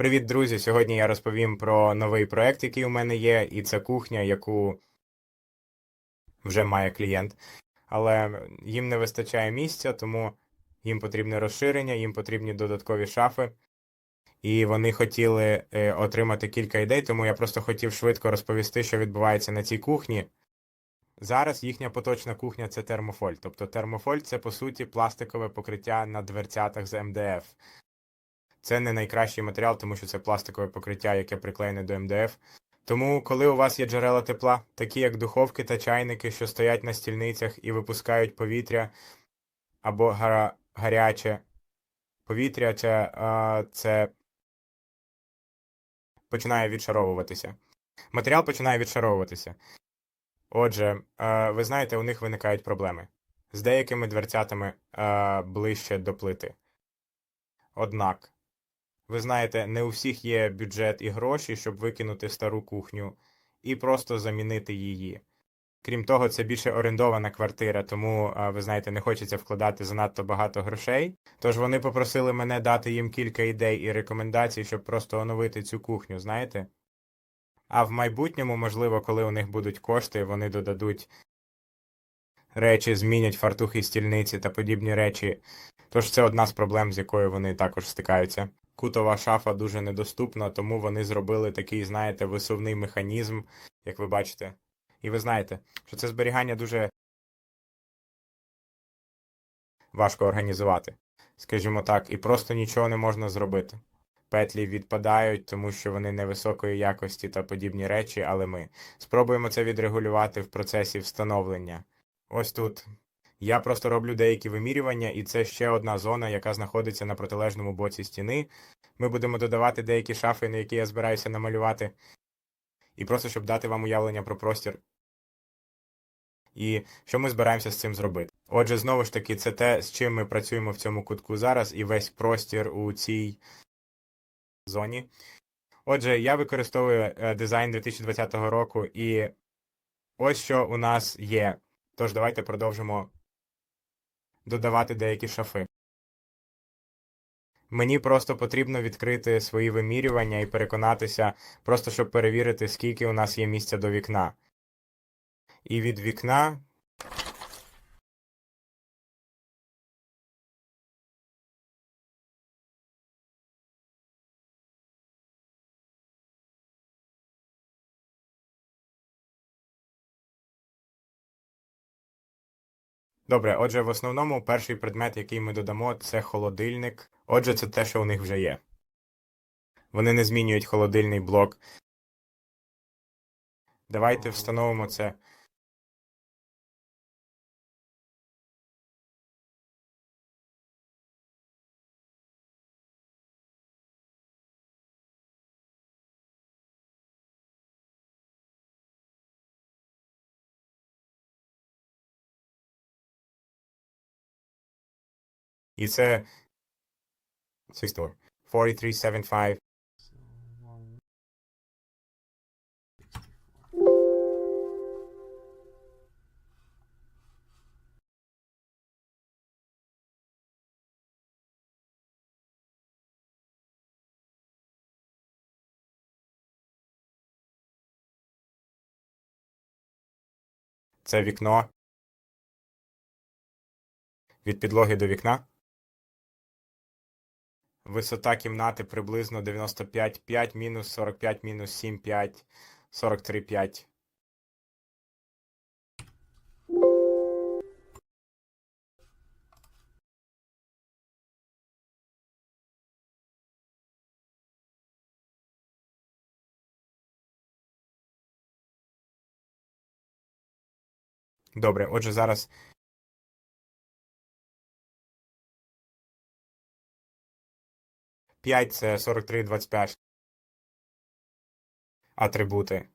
Привіт, друзі! Сьогодні я розповім про новий проект, який у мене є, і це кухня, яку вже має клієнт. Але їм не вистачає місця, тому їм потрібне розширення, їм потрібні додаткові шафи. І вони хотіли е, отримати кілька ідей, тому я просто хотів швидко розповісти, що відбувається на цій кухні. Зараз їхня поточна кухня це термофоль. Тобто термофоль це по суті пластикове покриття на дверцятах з МДФ. Це не найкращий матеріал, тому що це пластикове покриття, яке приклеєне до МДФ. Тому, коли у вас є джерела тепла, такі як духовки та чайники, що стоять на стільницях і випускають повітря або гара... гаряче повітря, це, а, це починає відшаровуватися. Матеріал починає відшаровуватися. Отже, е, ви знаєте, у них виникають проблеми з деякими дверцятами е, ближче до плити. Однак, ви знаєте, не у всіх є бюджет і гроші, щоб викинути стару кухню і просто замінити її. Крім того, це більше орендована квартира, тому, ви знаєте, не хочеться вкладати занадто багато грошей. Тож вони попросили мене дати їм кілька ідей і рекомендацій, щоб просто оновити цю кухню, знаєте? А в майбутньому, можливо, коли у них будуть кошти, вони додадуть речі, змінять фартухи стільниці та подібні речі. Тож це одна з проблем, з якою вони також стикаються. Кутова шафа дуже недоступна, тому вони зробили такий, знаєте, висувний механізм, як ви бачите. І ви знаєте, що це зберігання дуже важко організувати, скажімо так, і просто нічого не можна зробити петлі відпадають, тому що вони невисокої якості та подібні речі, але ми спробуємо це відрегулювати в процесі встановлення. Ось тут. Я просто роблю деякі вимірювання, і це ще одна зона, яка знаходиться на протилежному боці стіни. Ми будемо додавати деякі шафи, на які я збираюся намалювати. І просто щоб дати вам уявлення про простір. І що ми збираємося з цим зробити? Отже, знову ж таки, це те, з чим ми працюємо в цьому кутку зараз, і весь простір у цій зоні. Отже, я використовую е, дизайн 2020 року, і ось що у нас є. Тож давайте продовжимо додавати деякі шафи. Мені просто потрібно відкрити свої вимірювання і переконатися, просто щоб перевірити, скільки у нас є місця до вікна. І від вікна Добре, отже, в основному перший предмет, який ми додамо, це холодильник. Отже, це те, що у них вже є. Вони не змінюють холодильний блок. Давайте встановимо це. І це 4375. Це вікно. Від підлоги до вікна. Висота кімнати приблизно 95,5 мінус 45 мінус 7,5, 43,5. Добре, отже, зараз 5 це 43, 25. Атрибути.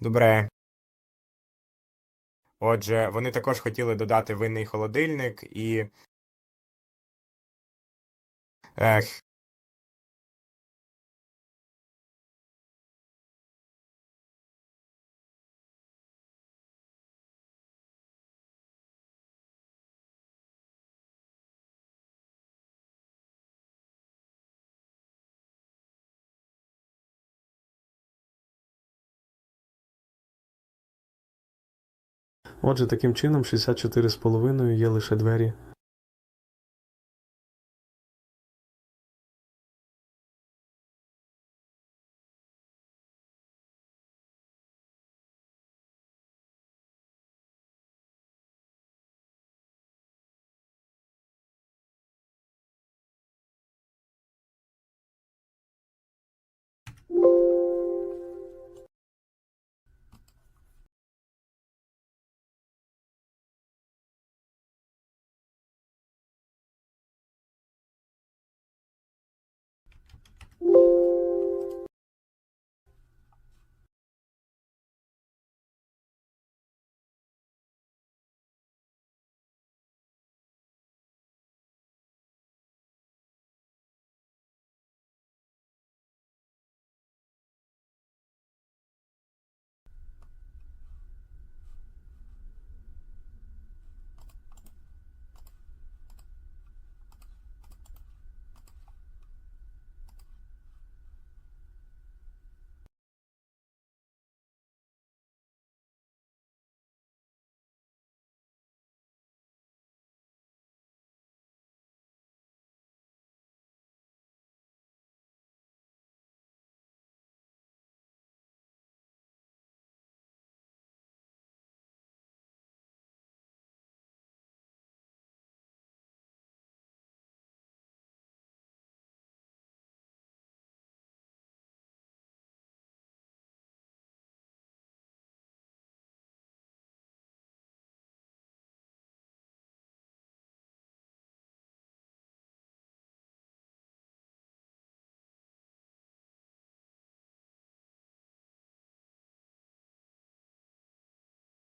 Добре. Отже, вони також хотіли додати винний холодильник і. Ех, Отже, таким чином 64,5 є лише двері.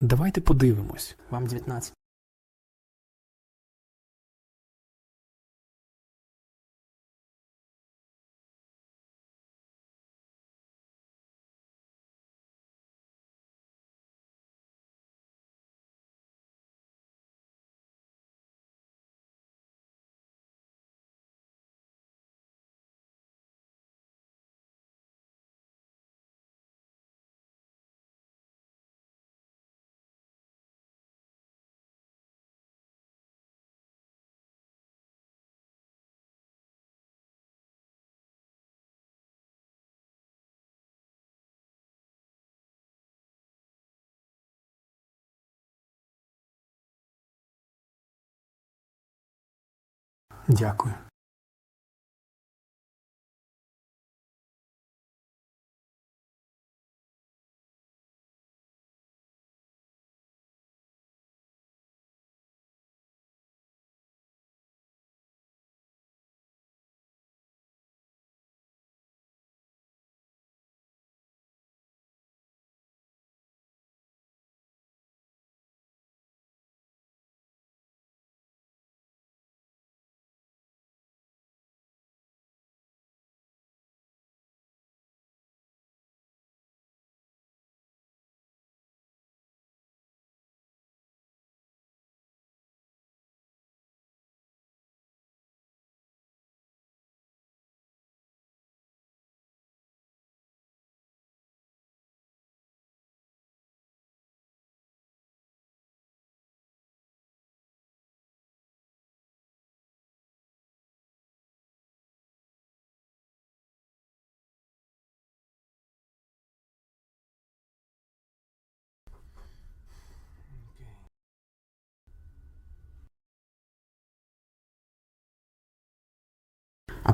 Давайте подивимось. Вам 19. Дякую.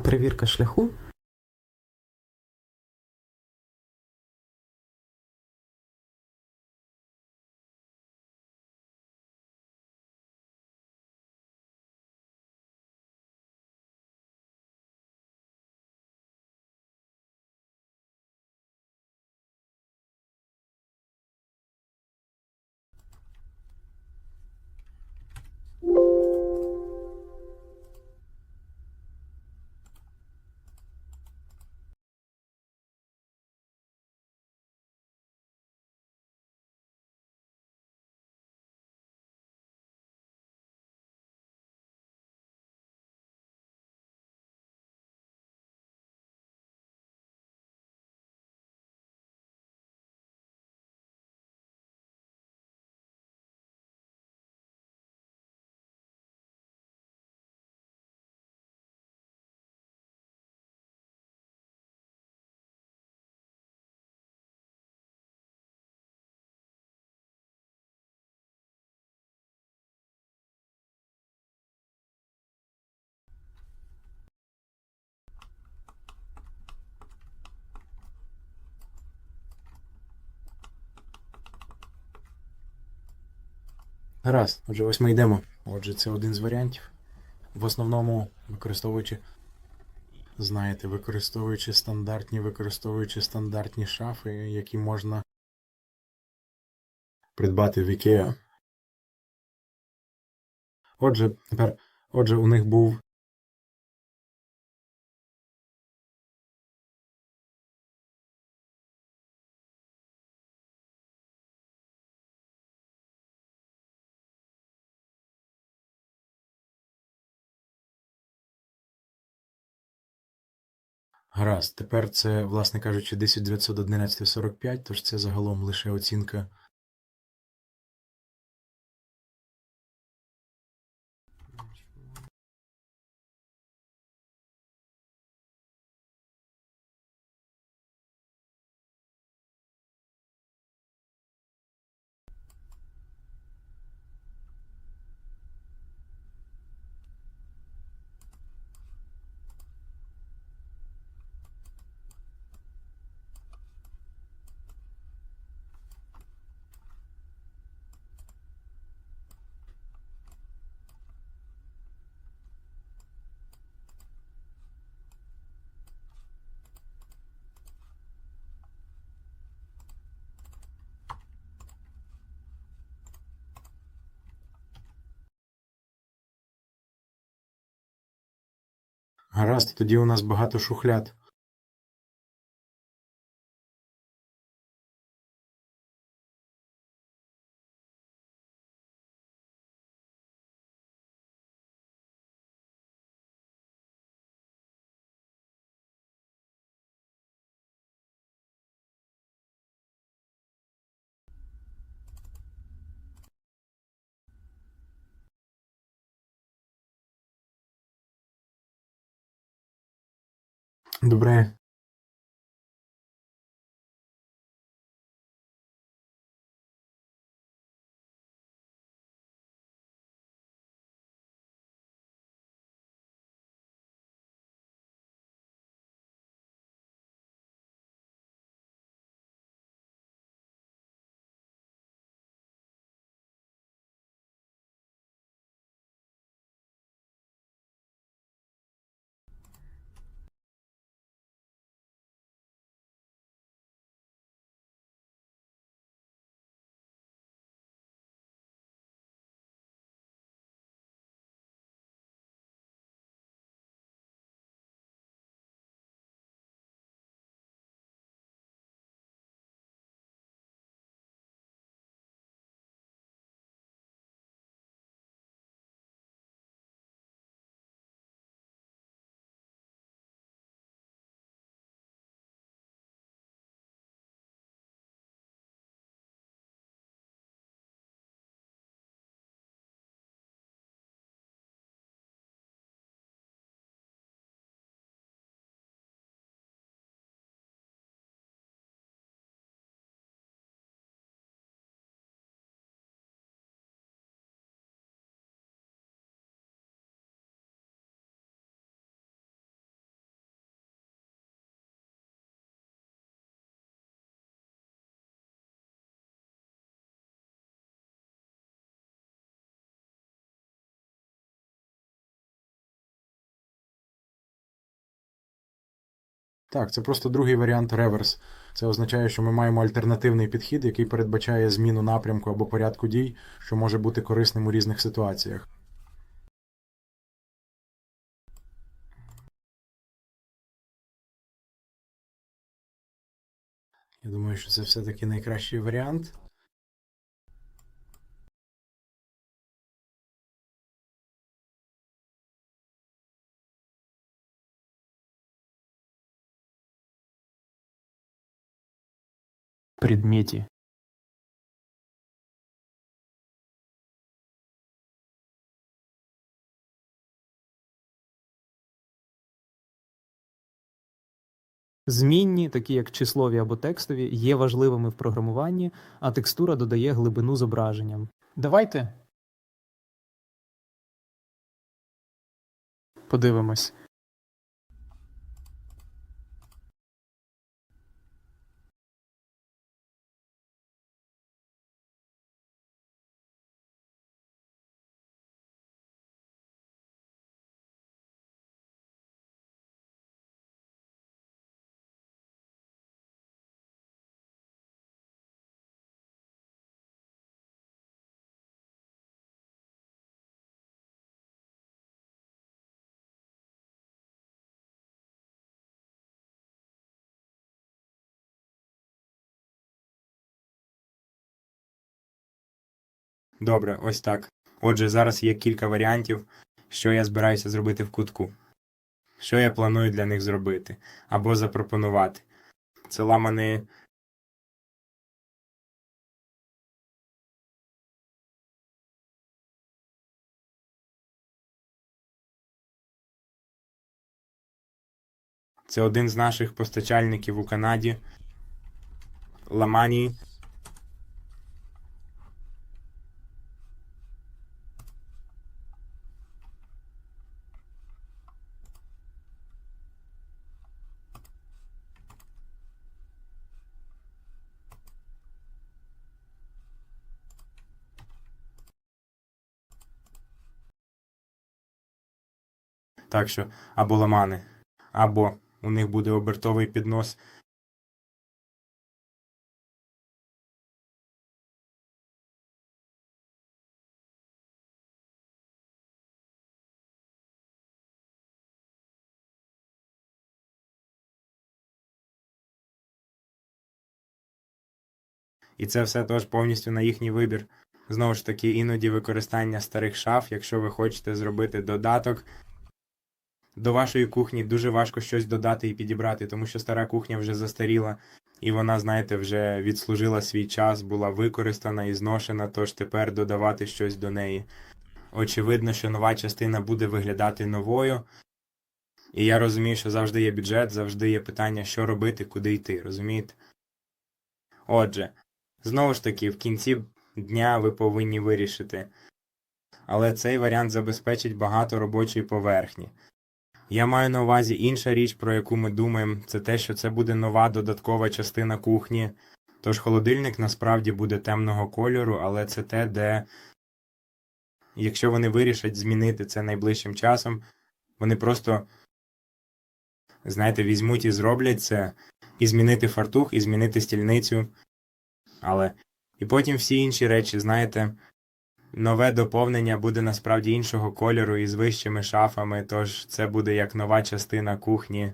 Перевірка шляху Гаразд, отже, ось ми йдемо. Отже, це один з варіантів. В основному, використовуючи, знаєте, використовуючи стандартні, використовуючи стандартні шафи, які можна придбати в IKEA. Отже, тепер, отже, у них був Гаразд, тепер це, власне кажучи, 10911,45, тож це загалом лише оцінка. Гаразд, тоді у нас багато шухляд. Добре. Так, це просто другий варіант реверс. Це означає, що ми маємо альтернативний підхід, який передбачає зміну напрямку або порядку дій, що може бути корисним у різних ситуаціях. Я думаю, що це все-таки найкращий варіант. Предметі. Змінні, такі як числові або текстові, є важливими в програмуванні, а текстура додає глибину зображенням. Давайте подивимось. Добре, ось так. Отже, зараз є кілька варіантів, що я збираюся зробити в кутку. Що я планую для них зробити або запропонувати. Це ламаний Це один з наших постачальників у Канаді. Ламані. Так що або ламани, або у них буде обертовий піднос. І це все теж повністю на їхній вибір. Знову ж таки, іноді використання старих шаф, якщо ви хочете зробити додаток, до вашої кухні дуже важко щось додати і підібрати, тому що стара кухня вже застаріла, і вона, знаєте, вже відслужила свій час, була використана і зношена, тож тепер додавати щось до неї. Очевидно, що нова частина буде виглядати новою. І я розумію, що завжди є бюджет, завжди є питання, що робити, куди йти, розумієте? Отже, знову ж таки, в кінці дня ви повинні вирішити. Але цей варіант забезпечить багато робочої поверхні. Я маю на увазі інша річ, про яку ми думаємо, це те, що це буде нова додаткова частина кухні. Тож холодильник насправді буде темного кольору, але це те, де, якщо вони вирішать змінити це найближчим часом, вони просто, знаєте, візьмуть і зроблять це, і змінити фартух, і змінити стільницю. Але і потім всі інші речі, знаєте, нове доповнення буде насправді іншого кольору і з вищими шафами, тож це буде як нова частина кухні.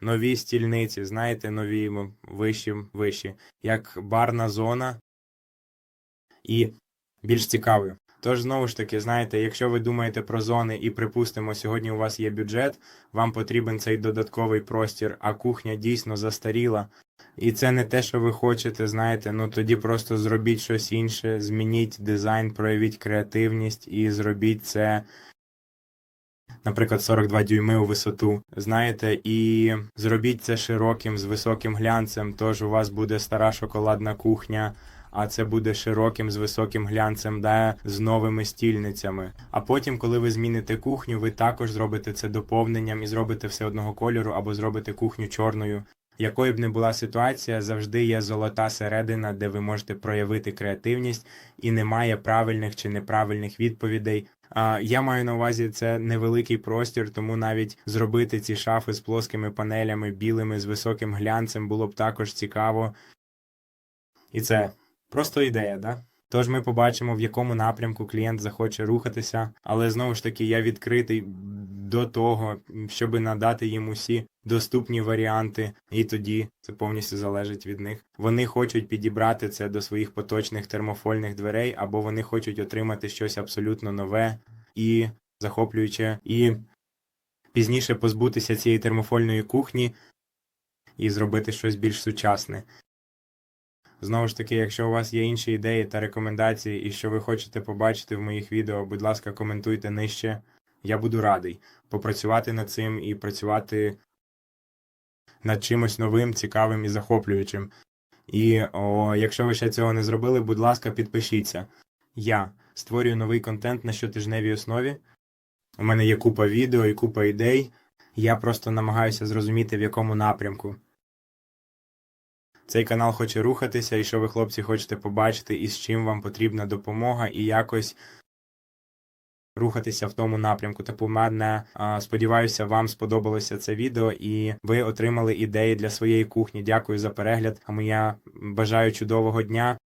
Нові стільниці, знаєте, нові вищі, вищі, як барна зона і більш цікавою. Тож, знову ж таки, знаєте, якщо ви думаєте про зони і, припустимо, сьогодні у вас є бюджет, вам потрібен цей додатковий простір, а кухня дійсно застаріла, і це не те, що ви хочете, знаєте, ну тоді просто зробіть щось інше, змініть дизайн, проявіть креативність і зробіть це, наприклад, 42 дюйми у висоту, знаєте, і зробіть це широким з високим глянцем, тож у вас буде стара шоколадна кухня. А це буде широким з високим глянцем, да, з новими стільницями. А потім, коли ви зміните кухню, ви також зробите це доповненням і зробите все одного кольору, або зробите кухню чорною. Якою б не була ситуація, завжди є золота середина, де ви можете проявити креативність, і немає правильних чи неправильних відповідей. Я маю на увазі це невеликий простір, тому навіть зробити ці шафи з плоскими панелями, білими з високим глянцем було б також цікаво. І це просто ідея, да? Тож ми побачимо, в якому напрямку клієнт захоче рухатися, але знову ж таки я відкритий до того, щоб надати їм усі доступні варіанти, і тоді це повністю залежить від них. Вони хочуть підібрати це до своїх поточних термофольних дверей, або вони хочуть отримати щось абсолютно нове і захоплююче, і пізніше позбутися цієї термофольної кухні і зробити щось більш сучасне. Знову ж таки, якщо у вас є інші ідеї та рекомендації, і що ви хочете побачити в моїх відео, будь ласка, коментуйте нижче. Я буду радий попрацювати над цим і працювати над чимось новим, цікавим і захоплюючим. І о, якщо ви ще цього не зробили, будь ласка, підпишіться. Я створюю новий контент на щотижневій основі. У мене є купа відео і купа ідей. Я просто намагаюся зрозуміти, в якому напрямку. Цей канал хоче рухатися, і що ви, хлопці, хочете побачити, і з чим вам потрібна допомога, і якось рухатися в тому напрямку. Типу, мене сподіваюся, вам сподобалося це відео, і ви отримали ідеї для своєї кухні. Дякую за перегляд. А я бажаю чудового дня.